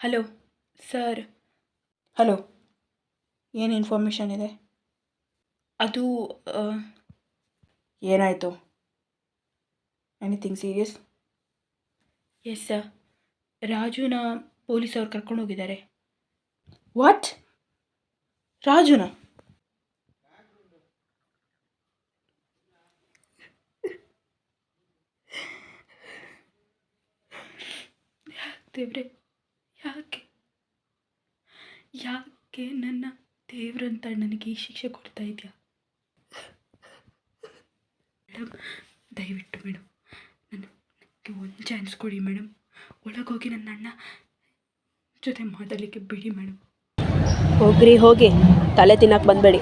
Hello sir. Hello ಏನು information ಇದೆ? ಅದು ಏನಾಯಿತು? Anything serious yes sir. ರಾಜುನ ಪೊಲೀಸವ್ರು ಕರ್ಕೊಂಡು ಹೋಗಿದ್ದಾರೆ. ವಾಟ್ ರಾಜುನ? ದೇವ್ರೆ ಯಾಕೆ ನನ್ನ ದೇವ್ರಂತ ನನಗೆ ಈ ಶಿಕ್ಷೆ ಕೊಡ್ತಾ ಇದೆಯಾ? ಮೇಡಮ್ ದಯವಿಟ್ಟು ಮೇಡಮ್ ನನ್ನ ನನಗೆ ಒಂದು ಚಾನ್ಸ್ ಕೊಡಿ ಮೇಡಮ್ ಒಳಗೋಗಿ ನನ್ನ ಅಣ್ಣ ಜೊತೆ ಮಾತಾಡಲಿಕ್ಕೆ ಬಿಡಿ ಮೇಡಮ್ ಹೋಗ್ರಿ ಹೋಗಿ ತಲೆ ತಿನ್ನಕ್ಕೆ ಬಂದಬೇಡಿ.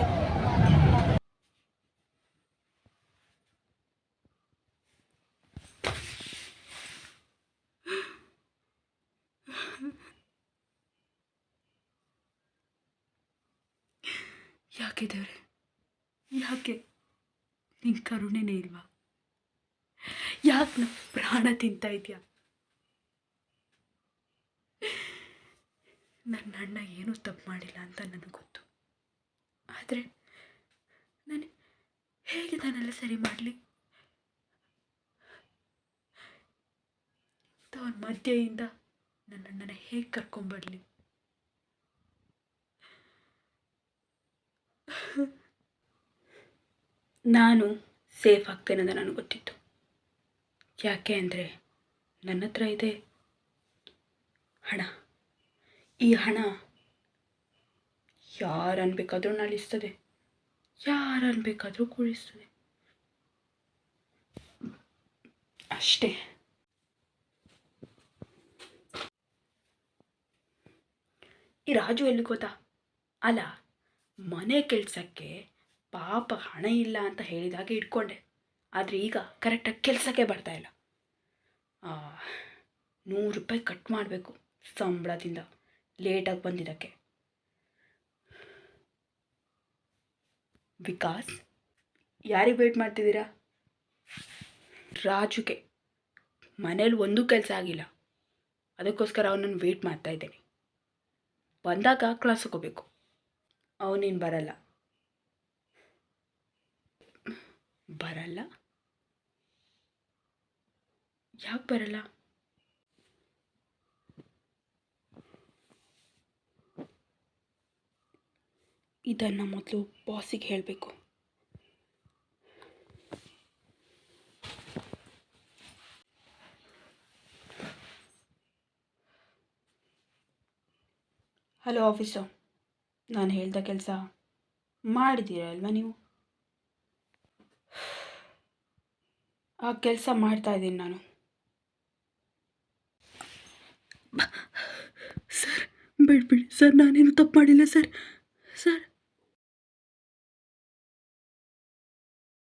ಯಾಕೆ ದೇವ್ರೆ? ಯಾಕೆ ನಿನ್ನ ಕರುಣೆನೇ ಇಲ್ವಾ? ಯಾಕೆ ನಮ್ಮ ಪ್ರಾಣ ತಿಂತ ಇದೆಯಾ? ನನ್ನ ಅಣ್ಣ ಏನೂ ತಪ್ಪು ಮಾಡಿಲ್ಲ ಅಂತ ನನಗೆ ಗೊತ್ತು. ಆದರೆ ನಾನು ಹೇಗೆ ನಾನೆಲ್ಲ ಸರಿ ಮಾಡಲಿ? ಇಂಥವ್ರ ಮಧ್ಯೆಯಿಂದ ನನ್ನ ಅಣ್ಣನ ಹೇಗೆ ಕರ್ಕೊಂಬರಲಿ ನಾನು ಸೇಫ್ ಆಗ್ತೇನೆ ಅಂತ ನನಗೆ ಗೊತ್ತಿತ್ತು. ಯಾಕೆ ಅಂದರೆ ನನ್ನ ಹತ್ರ ಇದೆ ಹಣ. ಈ ಹಣ ಯಾರನ್ನು ಬೇಕಾದರೂ ನಳಿಸ್ತದೆ ಯಾರನ್ನು ಬೇಕಾದರೂ ಕೂಡಿಸ್ತದೆ ಅಷ್ಟೇ. ಈ ರಾಜು ಎಲ್ಲಿ ಗೊತ್ತಾ? ಅಲ್ಲ, ಮನೆ ಕೆಲಸಕ್ಕೆ ಪಾಪ ಹಣ ಇಲ್ಲ ಅಂತ ಹೇಳಿದಾಗೆ ಇಟ್ಕೊಂಡೆ. ಆದರೆ ಈಗ ಕರೆಕ್ಟಾಗಿ ಕೆಲಸಕ್ಕೆ ಬರ್ತಾ ಆ, ನೂರು ರೂಪಾಯಿ ಕಟ್ ಮಾಡಬೇಕು ಸಂಬಳದಿಂದ ಲೇಟಾಗಿ ಬಂದಿದ್ದಕ್ಕೆ. ವಿಕಾಸ್ ಯಾರಿಗೆ ವೇಟ್ ಮಾಡ್ತಿದ್ದೀರಾ? ರಾಜುಗೆ. ಮನೇಲಿ ಒಂದೂ ಕೆಲಸ ಆಗಿಲ್ಲ. ಅದಕ್ಕೋಸ್ಕರ ಅವನನ್ನು ವೇಟ್ ಮಾಡ್ತಾ ಇದ್ದೇನೆ. ಬಂದಾಗ ಕ್ಲಾಸ್ ಹೋಗಬೇಕು. ಅವನೇನು ಬರಲ್ಲ. ಬರಲ್ಲ? ಯಾಕೆ ಬರಲ್ಲ? ಇದನ್ನು ಮೊದಲು ಬಾಸಿಗೆ ಹೇಳಬೇಕು. ಹಲೋ ಆಫೀಸರ್ ನಾನು ಹೇಳ್ದ ಕೆಲಸ ಮಾಡಿದ್ದೀರಲ್ವ ನೀವು? ಆ ಕೆಲಸ ಮಾಡ್ತಾ ಇದ್ದೀನಿ ನಾನು. ಸರ್ ಬಿಡ್ಬಿಡಿ ಸರ್ ನಾನೇನು ತಪ್ಪು ಮಾಡಿಲ್ಲ ಸರ್. ಸರ್